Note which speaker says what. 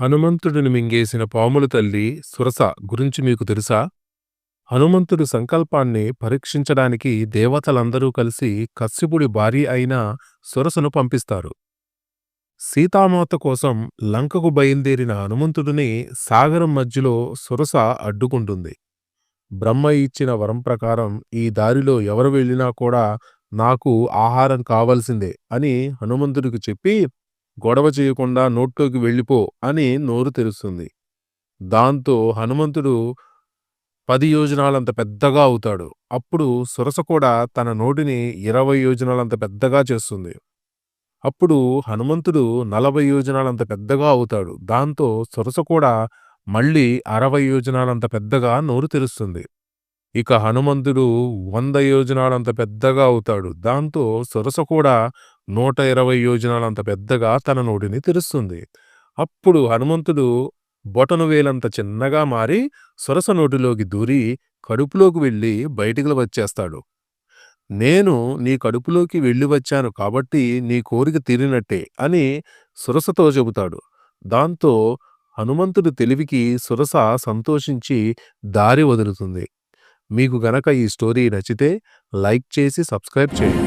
Speaker 1: హనుమంతుడిని మింగేసిన పాముల తల్లి సురస గురించి మీకు తెలుసా? హనుమంతుడి సంకల్పాన్ని పరీక్షించడానికి దేవతలందరూ కలిసి కశ్యపుడి భార్య అయిన సురసను పంపిస్తారు. సీతామాత కోసం లంకకు బయలుదేరిన హనుమంతుడిని సాగరం మధ్యలో సురస అడ్డుకుంటుంది. బ్రహ్మ ఇచ్చిన వరం ప్రకారం ఈ దారిలో ఎవరు వెళ్ళినా కూడా నాకు ఆహారం కావలసిందే అని హనుమంతుడికి చెప్పి గొడవ చేయకుండా నోట్లోకి వెళ్ళిపో అని నోరు తెరుస్తుంది. దాంతో హనుమంతుడు పది యోజనాలంత పెద్దగా అవుతాడు. అప్పుడు సురస కూడా తన నోటిని ఇరవై యోజనాలంత పెద్దగా చేస్తుంది. అప్పుడు హనుమంతుడు నలభై యోజనాలంత పెద్దగా అవుతాడు. దాంతో సురస కూడా మళ్ళీ అరవై యోజనాలంత పెద్దగా నోరు తెరుస్తుంది. ఇక హనుమంతుడు వంద యోజనాలంత పెద్దగా అవుతాడు. దాంతో సురస కూడా నూట ఇరవై యోజనాలంత పెద్దగా తన నోటిని తెరుస్తుంది. అప్పుడు హనుమంతుడు బొటను వేలంత చిన్నగా మారి సురస నోటిలోకి దూరి కడుపులోకి వెళ్ళి బయటికి వచ్చేస్తాడు. నేను నీ కడుపులోకి వెళ్ళి వచ్చాను కాబట్టి నీ కోరిక తీరినట్టే అని సురసతో చెబుతాడు. దాంతో హనుమంతుడి తెలివికి సురస సంతోషించి దారి వదులుతుంది. మీకు గనక ఈ స్టోరీ నచ్చితే లైక్ చేసి సబ్స్క్రైబ్ చేయండి.